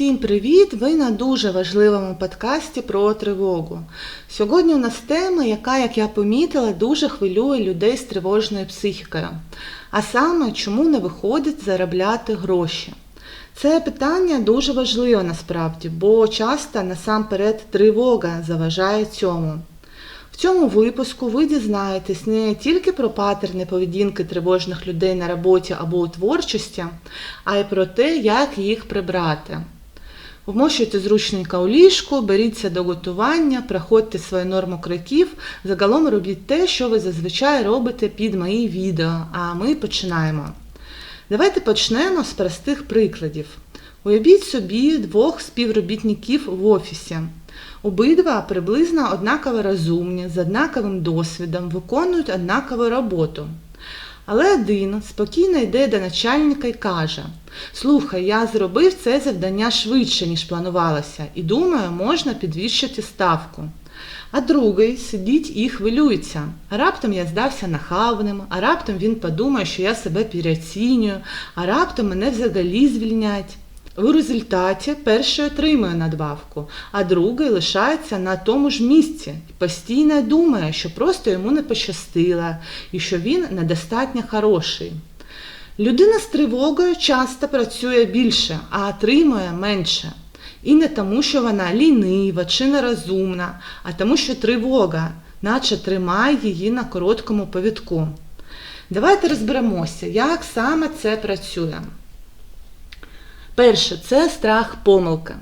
Всім привіт! Ви на дуже важливому подкасті про тривогу. Сьогодні у нас тема, яка, як я помітила, дуже хвилює людей з тривожною психікою. А саме, чому не виходить заробляти гроші? Це питання дуже важливе насправді, бо часто насамперед тривога заважає цьому. В цьому випуску ви дізнаєтесь не тільки про патерни поведінки тривожних людей на роботі або у творчості, а й про те, як їх прибрати. Вмощуйте зручненько у ліжку, беріться до готування, проходьте свою норму кроків, загалом робіть те, що ви зазвичай робите під мої відео, а ми починаємо. Давайте почнемо з простих прикладів. Уявіть собі двох співробітників в офісі. Обидва приблизно однаково розумні, з однаковим досвідом, виконують однакову роботу. Але один спокійно йде до начальника і каже: Слухай, я зробив це завдання швидше, ніж планувалося, і думаю, можна підвищити ставку. А другий сидить і хвилюється. А раптом я здався нахабним, а раптом він подумає, що я себе переоцінюю, а раптом мене взагалі звільнять. У результаті перший отримує надбавку, а другий лишається на тому ж місці і постійно думає, що просто йому не пощастило і що він недостатньо хороший. Людина з тривогою часто працює більше, а отримує менше. І не тому, що вона лінива чи нерозумна, а тому, що тривога, наче тримає її на короткому повідку. Давайте розберемося, як саме це працює. Перше, це страх помилки.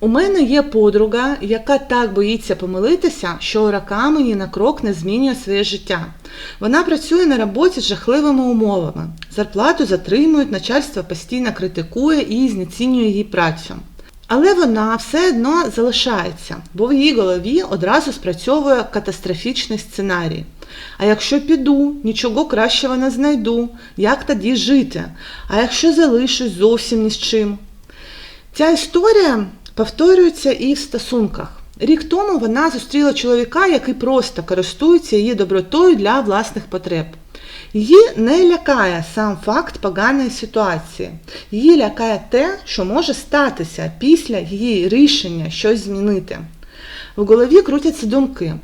У мене є подруга, яка так боїться помилитися, що роками ні на крок не змінює своє життя. Вона працює на роботі з жахливими умовами. Зарплату затримують, начальство постійно критикує і знецінює її працю. Але вона все одно залишається, бо в її голові одразу спрацьовує катастрофічний сценарій. А якщо піду, нічого кращого не знайду, як тоді жити? А якщо залишусь зовсім ні з чим? Ця історія повторюється і в стосунках. Рік тому вона зустріла чоловіка, який просто користується її добротою для власних потреб. Її не лякає сам факт поганої ситуації. Її лякає те, що може статися після її рішення щось змінити. В голові крутяться думки,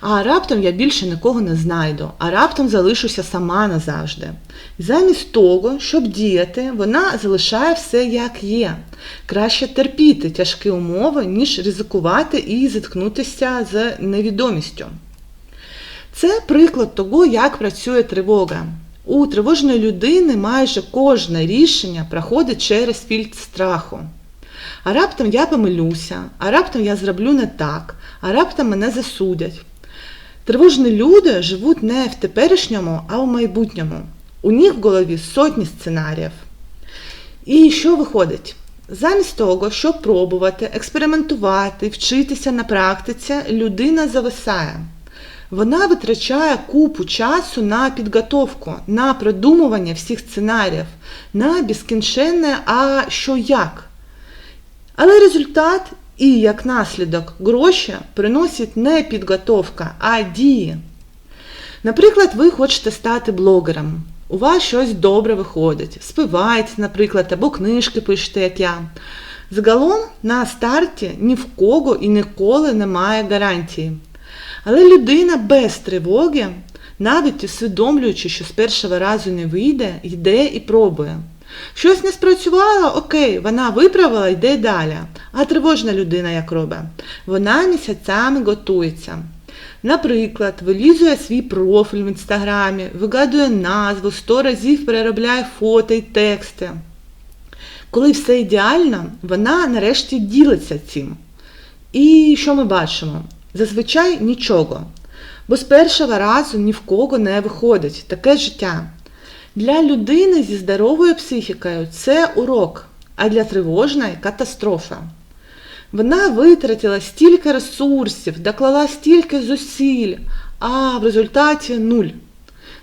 а раптом я більше нікого не знайду, а раптом залишуся сама назавжди. Замість того, щоб діяти, вона залишає все як є. Краще терпіти тяжкі умови, ніж ризикувати і зіткнутися з невідомістю. Це приклад того, як працює тривога. У тривожної людини майже кожне рішення проходить через фільтр страху. А раптом я помилюся, а раптом я зроблю не так, а раптом мене засудять. Тривожні люди живуть не в теперішньому, а в майбутньому. У них в голові сотні сценаріїв. І що виходить? Замість того, щоб пробувати, експериментувати, вчитися на практиці, людина зависає. Вона витрачає купу часу на підготовку, на продумування всіх сценаріїв, на безкінченне, а що як. Але результат і як наслідок гроші приносить не підготовка, а дії. Наприклад, ви хочете стати блогером. У вас щось добре виходить, співаєте, наприклад, або книжки пишете, як я. Загалом на старті ні в кого і ніколи немає гарантії. Але людина без тривоги, навіть усвідомлюючи, що з першого разу не вийде, йде і пробує. Щось не спрацювало, окей, вона виправила, йде далі. А тривожна людина як робить? Вона місяцями готується. Наприклад, вилізує свій профіль в інстаграмі, вигадує назву, сто разів переробляє фото і тексти. Коли все ідеально, вона нарешті ділиться цим. І що ми бачимо? Зазвичай нічого. Бо з першого разу ні в кого не виходить таке життя. Для людини зі здоровою психікою це урок, а для тривожної катастрофа. Вона витратила стільки ресурсів, доклала стільки зусиль, а в результаті нуль.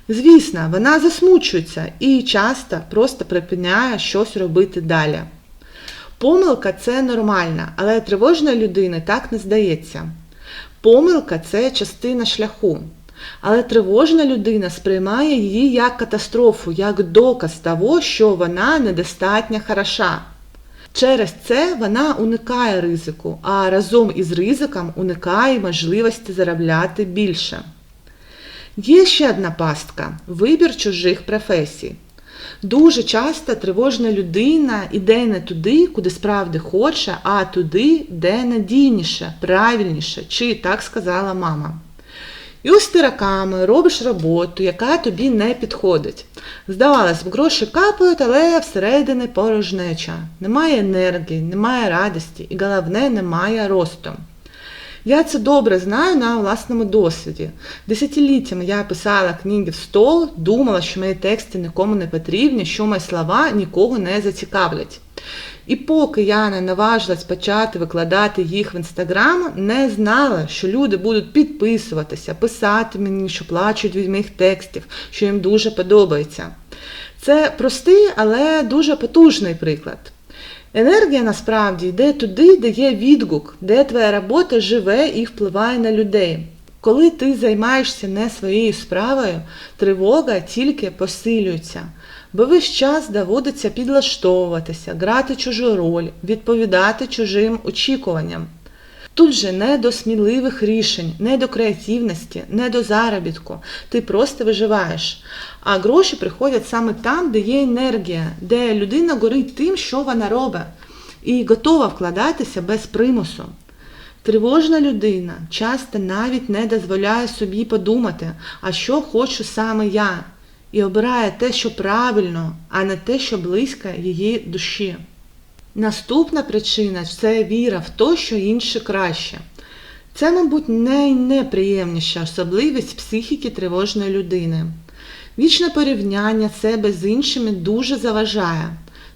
Звісно, вона засмучується і часто просто припиняє щось робити далі. Помилка це нормально, але тривожної людини так не здається. Помилка це частина шляху. Але тривожна людина сприймає її як катастрофу, як доказ того, що вона недостатньо хороша. Через це вона уникає ризику, а разом із ризиком уникає можливості заробляти більше. Є ще одна пастка вибір чужих професій. Дуже часто тривожна людина іде не туди, куди справді хоче, а туди, де надійніше, правильніше, чи так сказала мама. І ось ти роками робиш роботу, яка тобі не підходить. Здавалось б, гроші капають, але всередині порожнеча. Немає енергії, немає радості і головне, немає росту. Я це добре знаю на власному досвіді. Десятиліттями я писала книги в стол, думала, що мої тексти нікому не потрібні, що мої слова нікого не зацікавлять. І поки я не наважилась почати викладати їх в інстаграм, не знала, що люди будуть підписуватися, писати мені, що плачуть від моїх текстів, що їм дуже подобається. Це простий, але дуже потужний приклад. Енергія насправді йде туди, де є відгук, де твоя робота живе і впливає на людей. Коли ти займаєшся не своєю справою, тривога тільки посилюється, бо весь час доводиться підлаштовуватися, грати чужу роль, відповідати чужим очікуванням. Тут же не до сміливих рішень, не до креативності, не до заробітку. Ти просто виживаєш. А гроші приходять саме там, де є енергія, де людина горить тим, що вона робить, і готова вкладатися без примусу. Тривожна людина часто навіть не дозволяє собі подумати, а що хочу саме я, і обирає те, що правильно, а не те, що близько її душі. Наступна причина це віра в те, що інше краще. Це, мабуть, найнеприємніша особливість психіки тривожної людини. Вічне порівняння себе з іншими дуже заважає.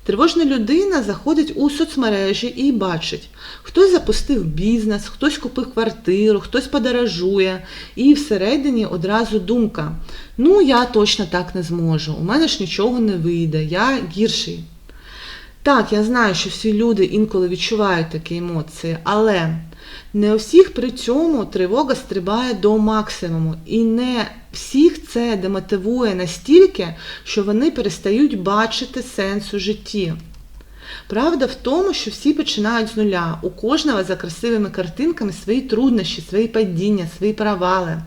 Тривожна людина заходить у соцмережі і бачить, хтось запустив бізнес, хтось купив квартиру, хтось подорожує, і всередині одразу думка: ну я точно так не зможу, у мене ж нічого не вийде, я гірший. Так, я знаю, що всі люди інколи відчувають такі емоції, але не у всіх при цьому тривога стрибає до максимуму, і не всіх це демотивує настільки, що вони перестають бачити сенс у житті. Правда в тому, що всі починають з нуля, у кожного за красивими картинками свої труднощі, свої падіння, свої провали.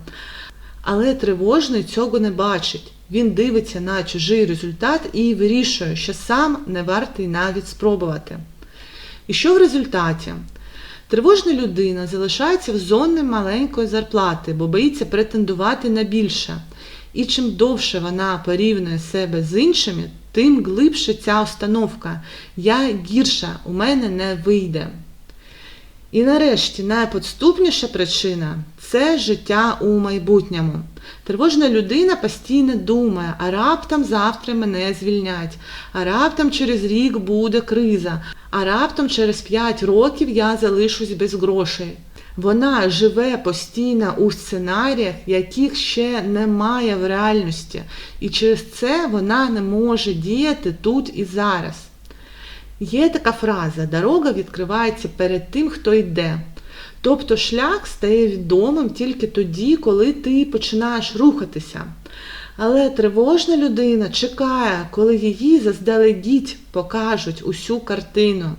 Але тривожний цього не бачить. Він дивиться на чужий результат і вирішує, що сам не вартий навіть спробувати. І що в результаті? Тривожна людина залишається в зоні маленької зарплати, бо боїться претендувати на більше. І чим довше вона порівнює себе з іншими, тим глибше ця установка. Я гірша, у мене не вийде. І нарешті найподступніша причина це життя у майбутньому. Тривожна людина постійно думає, а раптом завтра мене звільнять, а раптом через рік буде криза, а раптом через 5 років я залишусь без грошей. Вона живе постійно у сценаріях, яких ще немає в реальності, і через це вона не може діяти тут і зараз. Є така фраза: дорога відкривається перед тим, хто йде. Тобто шлях стає відомим тільки тоді, коли ти починаєш рухатися. Але тривожна людина чекає, коли її заздалегідь покажуть усю картину.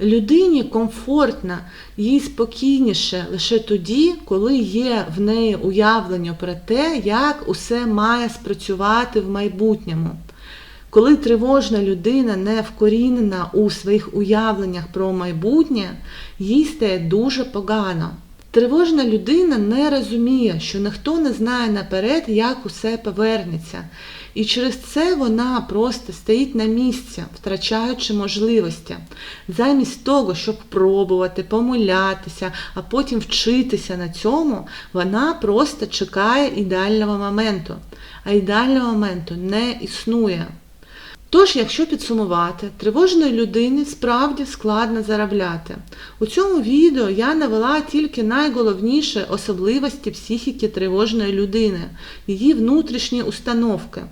Людині комфортно, їй спокійніше лише тоді, коли є в неї уявлення про те, як усе має спрацювати в майбутньому. Коли тривожна людина не вкорінена у своїх уявленнях про майбутнє, їй стає дуже погано. Тривожна людина не розуміє, що ніхто не знає наперед, як усе повернеться. І через це вона просто стоїть на місці, втрачаючи можливості. Замість того, щоб пробувати, помилятися, а потім вчитися на цьому, вона просто чекає ідеального моменту. А ідеального моменту не існує. Тож, якщо підсумувати, тривожної людині справді складно заробляти. У цьому відео я навела тільки найголовніші особливості психіки тривожної людини, її внутрішні установки.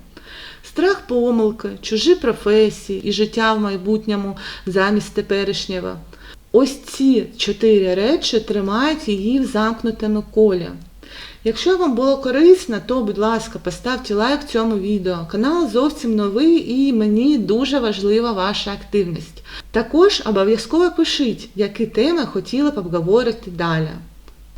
Страх помилки, чужі професії і життя в майбутньому замість теперішнього. Ось ці чотири речі тримають її в замкнутому колі. Якщо вам було корисно, то, будь ласка, поставте лайк цьому відео. Канал зовсім новий і мені дуже важлива ваша активність. Також обов'язково пишіть, які теми хотіли б обговорити далі.